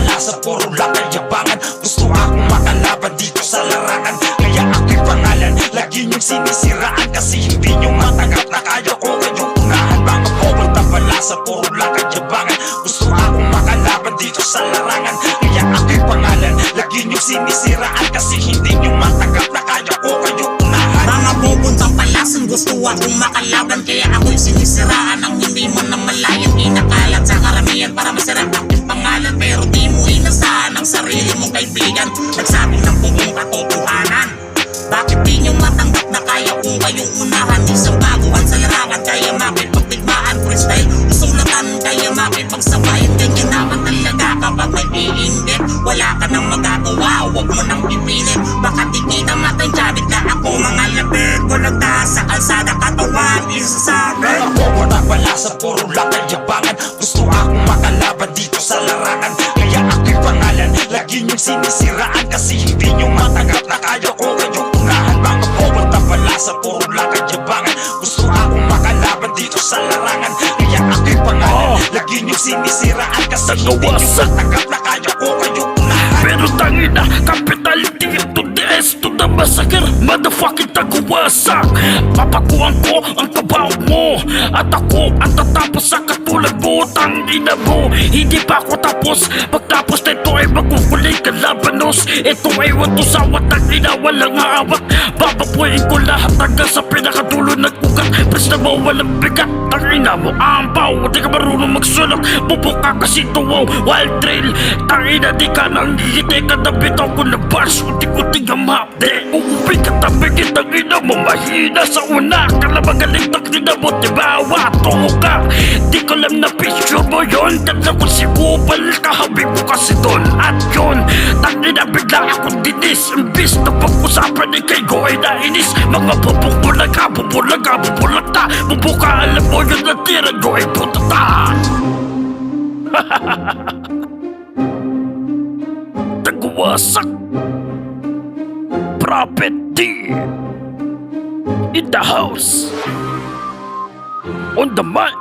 wala sa puro lapel yabangan. Gusto akong makalaban dito sa larangan Kaya aking pangalan lagi niyong sinisiraan. Kasi hindi niyo matanggap na kaya ko kayong tunahan Mga pupunta pala sa puro lakad yabangan. Gusto akong makalaban dito sa larangan. Kaya aking pangalan lagi niyong sinisiraan. Kasi hindi niyo matanggap na kaya ko kayong tunahan Mga pupunta palasan gusto akong makalaban. Kaya sa puro lakad yabangan. Gusto akong makalaban dito sa larangan. Kaya ako'y pangalan Lagi niyong sinisiraan. Kasi hindi niyo matanggap na kaya ko kayong unahan. Mga na wala sa puro lakad yabangan. Gusto akong makalaban dito sa larangan. Kaya ako'y pangalan Lagi niyong sinisiraan. Kasi hindi niyo matanggap na kaya ko kayong unahan. Pero tangina, capital T to the S to the massacre Motherfucking taguwasak. Papakuhan ko ang kabaw mo. At ako ang tatapos sa katulad mo. Tangina hindi pa ako tapos Pagtapos nito ay magkukuling kalabanos Ito ay wato sa watangina, walang aawat. Bababuhin ko lahat hanggang sa pinakadulo ng ugat. Basta mo walang bigat Tangina mo ampaw Di ka marunong magsulat Bubuka kasi tuwaw Wild trail. Tangina di ka nang ngiti ka na bitaw ko na bars Unti-unti ang mapde Uuwi ka tabi kitangina mo Mahina sa una. Ka na magaling tangina mo Diba wato ka. Di ko alam na yon Ganda ko si Bubal Kahabig ko kasi doon. At yun Tangina bigla akong dinis Imbis na pag-usapan ni kay Go ay nainis. Mga bubukulag ka Bubulag ka Bubulag ta. Bubuka alam mo yun na tira Go ay putata Tagwasak Prophet D. In the house. On the mic